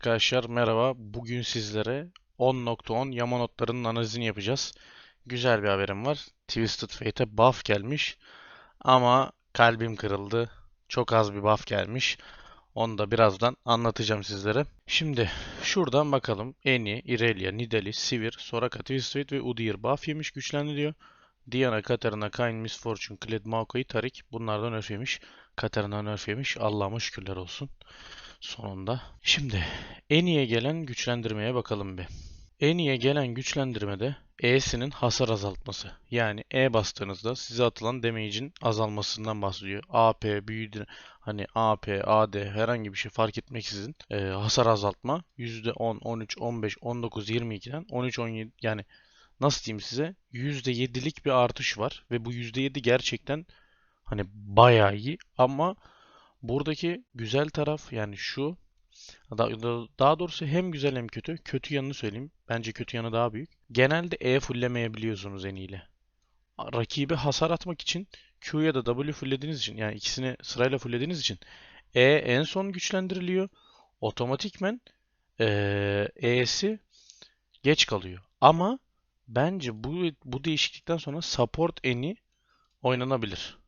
Arkadaşlar merhaba. Bugün sizlere 10.10 yama notlarının analizini yapacağız. Güzel bir haberim var. Twisted Fate'e buff gelmiş. Ama kalbim kırıldı. Çok az bir buff gelmiş. Onu da birazdan anlatacağım sizlere. Şimdi şuradan bakalım. Eni, Irelia, Nidalee, Sivir, Soraka, Twisted Fate ve Udyr buff yemiş, güçlendiriyor. Diana, Katarina, Kayn, Miss Fortune, Kled, Maokai, Tarik bunlardan nerf yemiş. Katarina nerf yemiş. Allah'ıma şükürler olsun. Sonunda. Şimdi en iyiye gelen güçlendirmeye bakalım bir. En iyiye gelen güçlendirmede E'sinin hasar azaltması. Yani E bastığınızda size atılan damage'in azalmasından bahsediyor. AP, büyüdü, hani AP, AD herhangi bir şey fark etmeksizin e, hasar azaltma %10, 13, 15, 19, 22'den 13, 17 yani nasıl diyeyim size %7'lik bir artış var ve bu %7 gerçekten hani bayağı iyi ama Buradaki güzel taraf yani şu. Daha doğrusu hem güzel hem kötü. Kötü yanını söyleyeyim. Bence kötü yanı daha büyük. Genelde E fulllemeyebiliyorsunuz en iyiyle. Rakibe hasar atmak için Q ya da W fulllediğiniz için yani ikisini sırayla fulllediğiniz için E en son güçlendiriliyor. Otomatikmen E'si geç kalıyor. Ama bence bu bu değişiklikten sonra support eni oynanabilir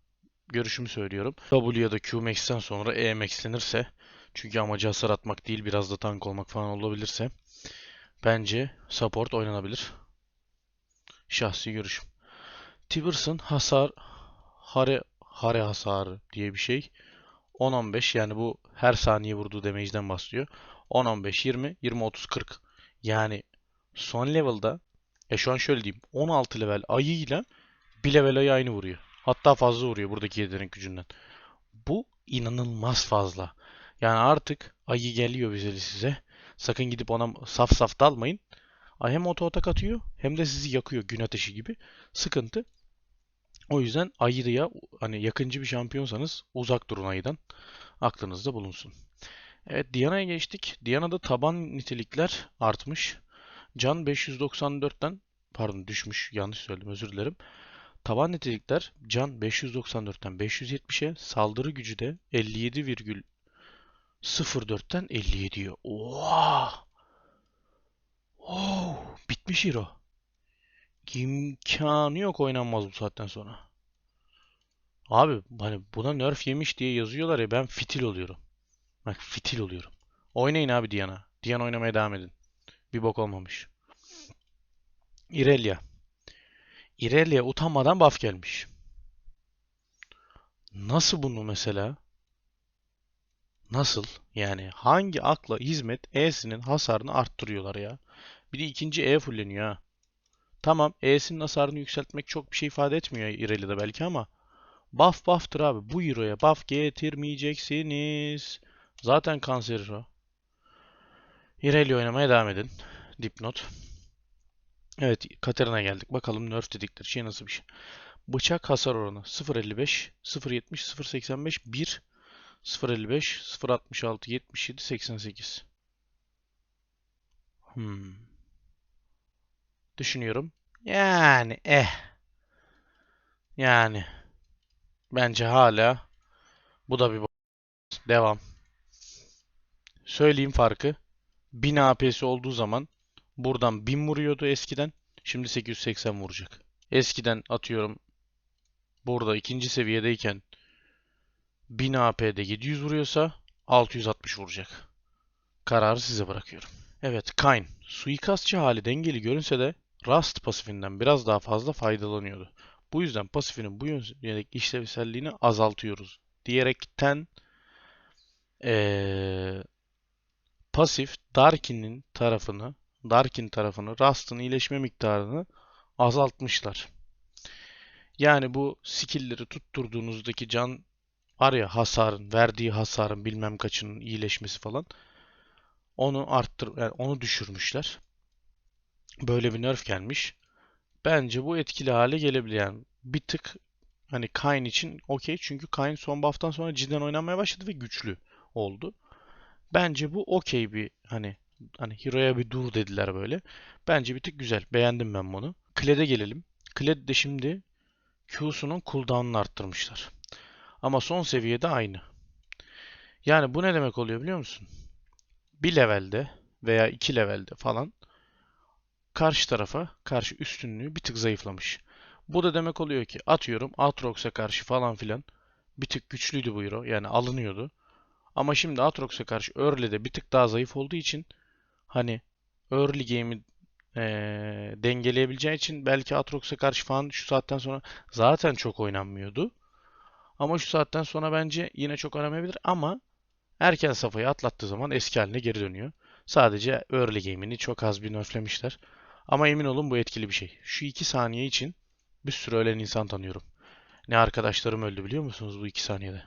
görüşümü söylüyorum. W ya da Q max'ten sonra E max'lenirse çünkü amacı hasar atmak değil biraz da tank olmak falan olabilirse bence support oynanabilir. Şahsi görüşüm. Tibers'ın hasar hare hare hasarı diye bir şey. 10-15 yani bu her saniye vurduğu damage'den bahsediyor. 10-15 20 20 30 40. Yani son level'da e şu an şöyle diyeyim 16 level ayıyla bir level ayı aynı vuruyor. Hatta fazla vuruyor buradaki yetenek gücünden. Bu inanılmaz fazla. Yani artık ayı geliyor bize size. Sakın gidip ona saf saf dalmayın. Ay hem oto atak atıyor hem de sizi yakıyor gün ateşi gibi. Sıkıntı. O yüzden ayıya hani yakıncı bir şampiyonsanız uzak durun ayıdan. Aklınızda bulunsun. Evet Diana'ya geçtik. Diana'da taban nitelikler artmış. Can 594'ten pardon düşmüş. Yanlış söyledim özür dilerim. Taban nitelikler can 594'ten 570'e, saldırı gücü de 57,04'ten 57'ye. Oha! Oh, bitmiş hero. İmkanı yok oynanmaz bu saatten sonra. Abi hani buna nerf yemiş diye yazıyorlar ya ben fitil oluyorum. Bak fitil oluyorum. Oynayın abi Diana. Diana oynamaya devam edin. Bir bok olmamış. Irelia. Irelia utanmadan buff gelmiş. Nasıl bunu mesela? Nasıl? Yani hangi akla hizmet E'sinin hasarını arttırıyorlar ya? Bir de ikinci E fulleniyor ha. Tamam E'sinin hasarını yükseltmek çok bir şey ifade etmiyor Irelia'da belki ama buff buff'tır abi. Bu Hero'ya buff getirmeyeceksiniz. Zaten kanser o. Irelia oynamaya devam edin. Dipnot. Evet Katerina geldik. Bakalım nerf dedikleri şey nasıl bir şey. Bıçak hasar oranı 0.55, 0.70, 0.85, 1, 0.55, 0.66, 77, 88. Hmm. Düşünüyorum. Yani eh. Yani. Bence hala bu da bir devam. Söyleyeyim farkı. 1000 AP'si olduğu zaman Buradan 1000 vuruyordu eskiden. Şimdi 880 vuracak. Eskiden atıyorum burada ikinci seviyedeyken 1000 AP'de 700 vuruyorsa 660 vuracak. Kararı size bırakıyorum. Evet Kayn. Suikastçı hali dengeli görünse de Rust pasifinden biraz daha fazla faydalanıyordu. Bu yüzden pasifinin bu yönelik işlevselliğini azaltıyoruz. Diyerekten ee, pasif Darkin'in tarafını Darkin tarafını, Rust'ın iyileşme miktarını azaltmışlar. Yani bu skill'leri tutturduğunuzdaki can var ya hasarın, verdiği hasarın bilmem kaçının iyileşmesi falan onu arttır yani onu düşürmüşler. Böyle bir nerf gelmiş. Bence bu etkili hale gelebilir yani. Bir tık hani Kayn için okey çünkü Kayn son buff'tan sonra cidden oynamaya başladı ve güçlü oldu. Bence bu okey bir hani Hani Hero'ya bir dur dediler böyle. Bence bir tık güzel. Beğendim ben bunu. Kled'e gelelim. Kled de şimdi Q'sunun cooldown'unu arttırmışlar. Ama son seviyede aynı. Yani bu ne demek oluyor biliyor musun? bir levelde veya iki levelde falan karşı tarafa karşı üstünlüğü bir tık zayıflamış. Bu da demek oluyor ki atıyorum Aatrox'a karşı falan filan bir tık güçlüydü bu hero. Yani alınıyordu. Ama şimdi Aatrox'a karşı early'de bir tık daha zayıf olduğu için hani early game'i eee, dengeleyebileceği için belki Aatrox'a karşı falan şu saatten sonra zaten çok oynanmıyordu. Ama şu saatten sonra bence yine çok oynamayabilir ama erken safhayı atlattığı zaman eski haline geri dönüyor. Sadece early game'ini çok az bir nerflemişler. Ama emin olun bu etkili bir şey. Şu 2 saniye için bir sürü ölen insan tanıyorum. Ne arkadaşlarım öldü biliyor musunuz bu 2 saniyede?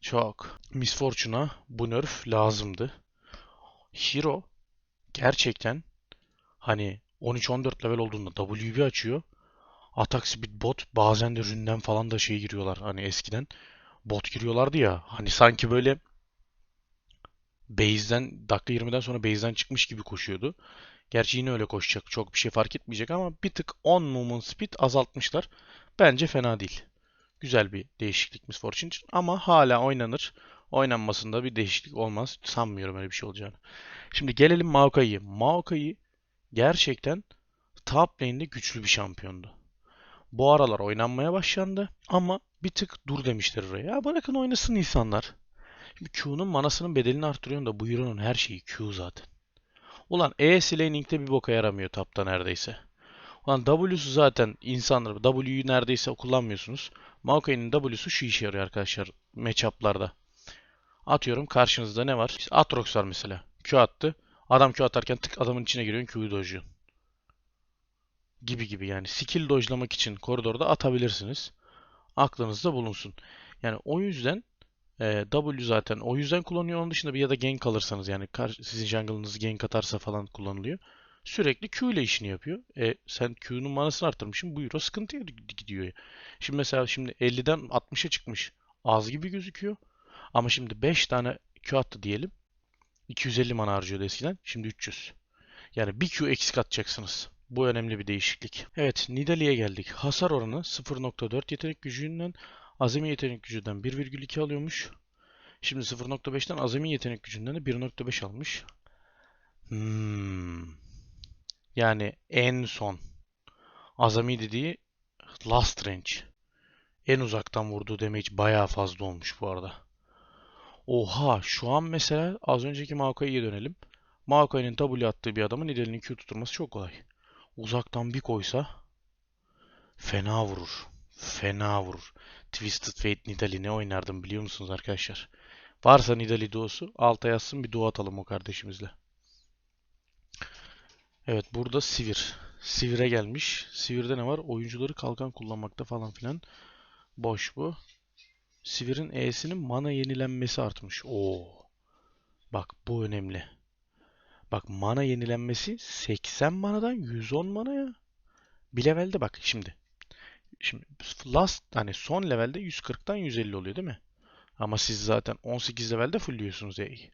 Çok. Miss Fortune'a bu nerf lazımdı. Hero gerçekten hani 13-14 level olduğunda WB açıyor. Atak speed bot bazen de ründen falan da şey giriyorlar. Hani eskiden bot giriyorlardı ya. Hani sanki böyle base'den dakika 20'den sonra base'den çıkmış gibi koşuyordu. Gerçi yine öyle koşacak. Çok bir şey fark etmeyecek ama bir tık on movement speed azaltmışlar. Bence fena değil. Güzel bir değişiklik Miss Fortune için ama hala oynanır. Oynanmasında bir değişiklik olmaz. Sanmıyorum öyle bir şey olacağını. Şimdi gelelim Maokai'ye. Maokai gerçekten top lane'de güçlü bir şampiyondu. Bu aralar oynanmaya başlandı ama bir tık dur demişler oraya. Ya bırakın oynasın insanlar. Şimdi Q'nun manasının bedelini arttırıyorsun da bu Euro'nun her şeyi Q zaten. Ulan E laning'de bir boka yaramıyor tapta neredeyse. Ulan W'su zaten insanlar W'yu neredeyse kullanmıyorsunuz. Maokai'nin W'su şu işe yarıyor arkadaşlar matchup'larda. Atıyorum karşınızda ne var? İşte Aatrox var mesela. Q attı. Adam Q atarken tık adamın içine giriyorsun Q'yu dojluyorsun. Gibi gibi yani skill dojlamak için koridorda atabilirsiniz. Aklınızda bulunsun. Yani o yüzden e, W zaten o yüzden kullanıyor. Onun dışında bir ya da gank alırsanız yani sizin jungle'ınız gank atarsa falan kullanılıyor. Sürekli Q ile işini yapıyor. E sen Q'nun manasını arttırmışsın. Bu euro sıkıntıya gidiyor. Şimdi mesela şimdi 50'den 60'a çıkmış. Az gibi gözüküyor. Ama şimdi 5 tane Q attı diyelim. 250 mana harcıyordu eskiden. Şimdi 300. Yani bir Q eksik atacaksınız. Bu önemli bir değişiklik. Evet Nidalee'ye geldik. Hasar oranı 0.4 yetenek gücünden azami yetenek gücünden 1,2 alıyormuş. Şimdi 0.5'ten azami yetenek gücünden de 1.5 almış. Hmm. Yani en son azami dediği last range. En uzaktan vurduğu damage bayağı fazla olmuş bu arada. Oha şu an mesela az önceki Maokai'ye dönelim. Maokai'nin W attığı bir adamın Nidalee'nin Q tutturması çok kolay. Uzaktan bir koysa fena vurur. Fena vurur. Twisted Fate Nidalee ne oynardım biliyor musunuz arkadaşlar? Varsa Nidalee duosu alta yazsın bir dua atalım o kardeşimizle. Evet burada Sivir. Sivir'e gelmiş. Sivir'de ne var? Oyuncuları kalkan kullanmakta falan filan. Boş bu. Sivir'in E'sinin mana yenilenmesi artmış. Oo. Bak bu önemli. Bak mana yenilenmesi 80 manadan 110 mana ya. Bir levelde bak şimdi. Şimdi last hani son levelde 140'tan 150 oluyor değil mi? Ama siz zaten 18 levelde fullliyorsunuz E'yi.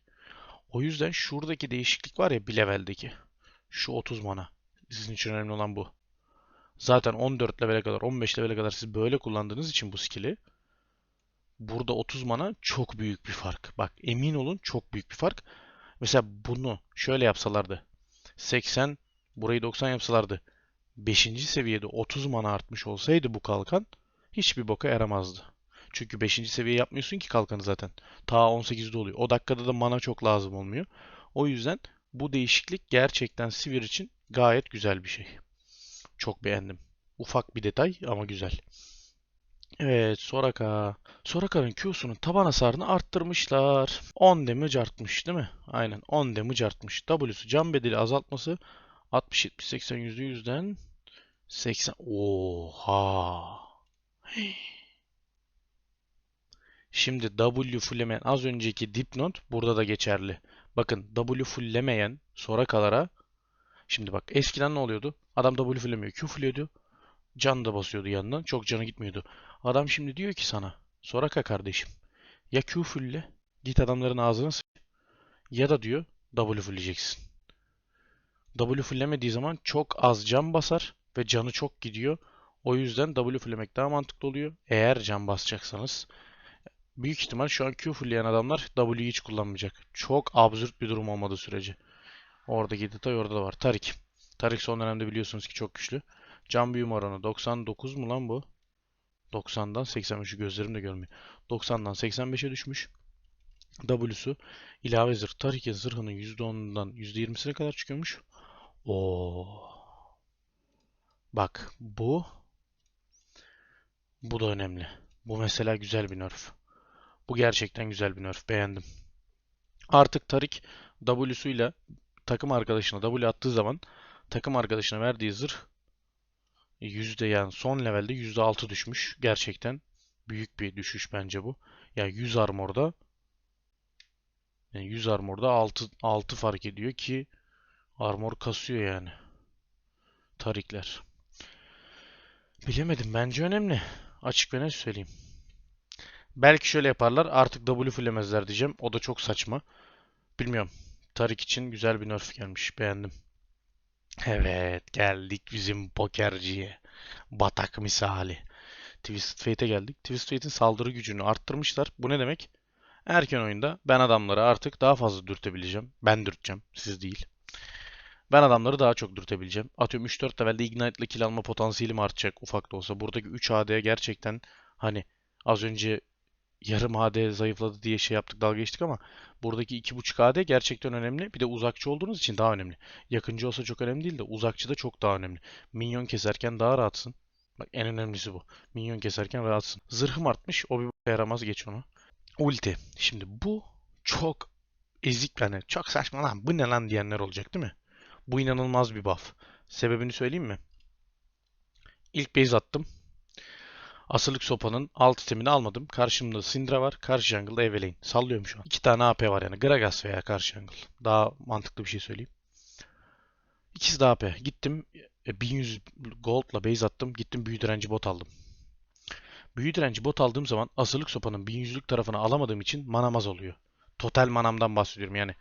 O yüzden şuradaki değişiklik var ya bir leveldeki. Şu 30 mana. Sizin için önemli olan bu. Zaten 14 levele kadar 15 levele kadar siz böyle kullandığınız için bu skill'i burada 30 mana çok büyük bir fark. Bak emin olun çok büyük bir fark. Mesela bunu şöyle yapsalardı. 80 burayı 90 yapsalardı. 5. seviyede 30 mana artmış olsaydı bu kalkan hiçbir boka yaramazdı. Çünkü 5. seviye yapmıyorsun ki kalkanı zaten. Ta 18'de oluyor. O dakikada da mana çok lazım olmuyor. O yüzden bu değişiklik gerçekten Sivir için gayet güzel bir şey. Çok beğendim. Ufak bir detay ama güzel. Evet Soraka. Soraka'nın Q'sunun taban hasarını arttırmışlar. 10 damage artmış değil mi? Aynen 10 damage artmış. W'su can bedeli azaltması 60 70 80 yüzde yüzden 80 Oha. Şimdi W fulllemeyen az önceki dipnot burada da geçerli. Bakın W fulllemeyen Soraka'lara şimdi bak eskiden ne oluyordu? Adam W fulllemiyor. Q fulliyordu. Can da basıyordu yanından. Çok canı gitmiyordu. Adam şimdi diyor ki sana Soraka kardeşim ya Q git adamların ağzına sıç ya da diyor W fullleyeceksin. W fulllemediği zaman çok az can basar ve canı çok gidiyor. O yüzden W fulllemek daha mantıklı oluyor. Eğer can basacaksanız Büyük ihtimal şu an Q fullleyen adamlar W'yi hiç kullanmayacak. Çok absürt bir durum olmadığı sürece. Oradaki detay orada da var. Tarik. Tarik son dönemde biliyorsunuz ki çok güçlü. Can büyüme oranı 99 mu lan bu? 90'dan 85'i gözlerim de görmüyor. 90'dan 85'e düşmüş. W'su ilave zırh. Tarik'in zırhının %10'undan %20'sine kadar çıkıyormuş. Oo. Bak bu bu da önemli. Bu mesela güzel bir nerf. Bu gerçekten güzel bir nerf. Beğendim. Artık Tarik W'suyla takım arkadaşına W attığı zaman takım arkadaşına verdiği zırh yüzde yani son levelde yüzde altı düşmüş. Gerçekten büyük bir düşüş bence bu. Yani 100 armorda yani 100 armorda 6 6 fark ediyor ki armor kasıyor yani. Tarikler. Bilemedim. Bence önemli. Açık ve net söyleyeyim. Belki şöyle yaparlar. Artık W fullemezler diyeceğim. O da çok saçma. Bilmiyorum. Tarik için güzel bir nerf gelmiş. Beğendim. Evet. Geldik bizim pokerciye. Batak misali. Twisted Fate'e geldik. Twisted Fate'in saldırı gücünü arttırmışlar. Bu ne demek? Erken oyunda ben adamları artık daha fazla dürtebileceğim. Ben dürteceğim. Siz değil. Ben adamları daha çok dürtebileceğim. Atıyorum 3-4 levelde Ignite'la kill alma potansiyelim artacak ufak da olsa. Buradaki 3 AD gerçekten hani az önce yarım AD zayıfladı diye şey yaptık dalga geçtik ama buradaki 2.5 AD gerçekten önemli. Bir de uzakçı olduğunuz için daha önemli. Yakıncı olsa çok önemli değil de uzakçı da çok daha önemli. Minyon keserken daha rahatsın. Bak en önemlisi bu. Minyon keserken rahatsın. Zırhım artmış. O bir yaramaz geç onu. Ulti. Şimdi bu çok ezik yani çok saçma lan bu ne lan diyenler olacak değil mi? Bu inanılmaz bir buff. Sebebini söyleyeyim mi? İlk base attım. Asırlık sopanın alt itemini almadım. Karşımda Syndra var. Karşı jungle'da Evelynn. Sallıyorum şu an. İki tane AP var yani. Gragas veya karşı jungle. Daha mantıklı bir şey söyleyeyim. İkisi de AP. Gittim. e, 1100 gold'la base attım. Gittim büyü direnci bot aldım. Büyü direnci bot aldığım zaman asırlık sopanın 1100'lük tarafını alamadığım için manam az oluyor. Total manamdan bahsediyorum yani.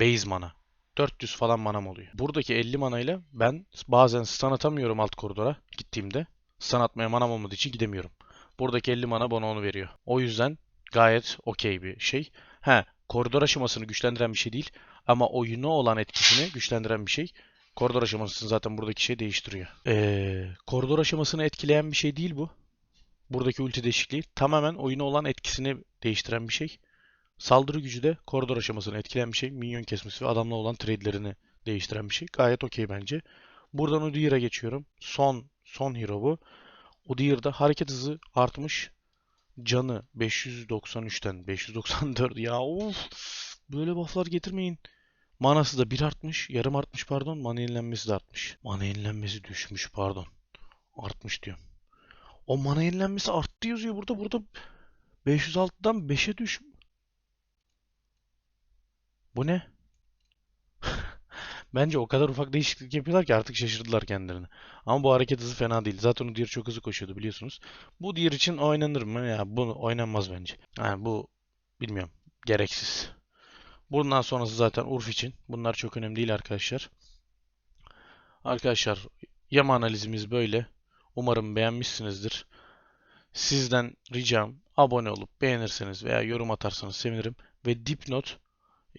Base mana. 400 falan manam oluyor. Buradaki 50 manayla ben bazen stun atamıyorum alt koridora gittiğimde. Stun atmaya manam olmadığı için gidemiyorum. Buradaki 50 mana bana onu veriyor. O yüzden gayet okey bir şey. He, koridor aşamasını güçlendiren bir şey değil. Ama oyunu olan etkisini güçlendiren bir şey. Koridor aşamasını zaten buradaki şey değiştiriyor. Ee, koridor aşamasını etkileyen bir şey değil bu. Buradaki ulti değişikliği tamamen oyunu olan etkisini değiştiren bir şey. Saldırı gücü de koridor aşamasını etkileyen bir şey. Minyon kesmesi ve adamla olan trade'lerini değiştiren bir şey. Gayet okey bence. Buradan Udyr'a geçiyorum. Son son hero bu. Udyr'da hareket hızı artmış. Canı 593'ten 594 ya of. Böyle bufflar getirmeyin. Manası da bir artmış. Yarım artmış pardon. Mana yenilenmesi de artmış. Mana yenilenmesi düşmüş pardon. Artmış diyorum. O mana yenilenmesi arttı yazıyor burada. Burada 506'dan 5'e düş. Bu ne? Bence o kadar ufak değişiklik yapıyorlar ki artık şaşırdılar kendilerini. Ama bu hareket hızı fena değil. Zaten o diğer çok hızlı koşuyordu biliyorsunuz. Bu diğer için oynanır mı? Ya bu oynanmaz bence. Yani bu bilmiyorum. Gereksiz. Bundan sonrası zaten Urf için. Bunlar çok önemli değil arkadaşlar. Arkadaşlar yama analizimiz böyle. Umarım beğenmişsinizdir. Sizden ricam abone olup beğenirseniz veya yorum atarsanız sevinirim. Ve dipnot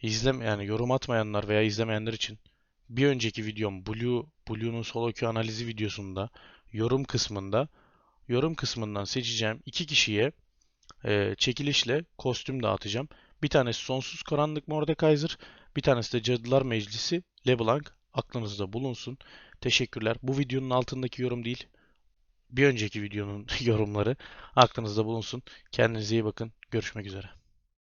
izlem yani yorum atmayanlar veya izlemeyenler için bir önceki videom Blue Blue'nun solo queue analizi videosunda yorum kısmında yorum kısmından seçeceğim iki kişiye e, çekilişle kostüm dağıtacağım. Bir tanesi Sonsuz Karanlık Mordekaiser, bir tanesi de Cadılar Meclisi LeBlanc. Aklınızda bulunsun. Teşekkürler. Bu videonun altındaki yorum değil, bir önceki videonun yorumları aklınızda bulunsun. Kendinize iyi bakın. Görüşmek üzere.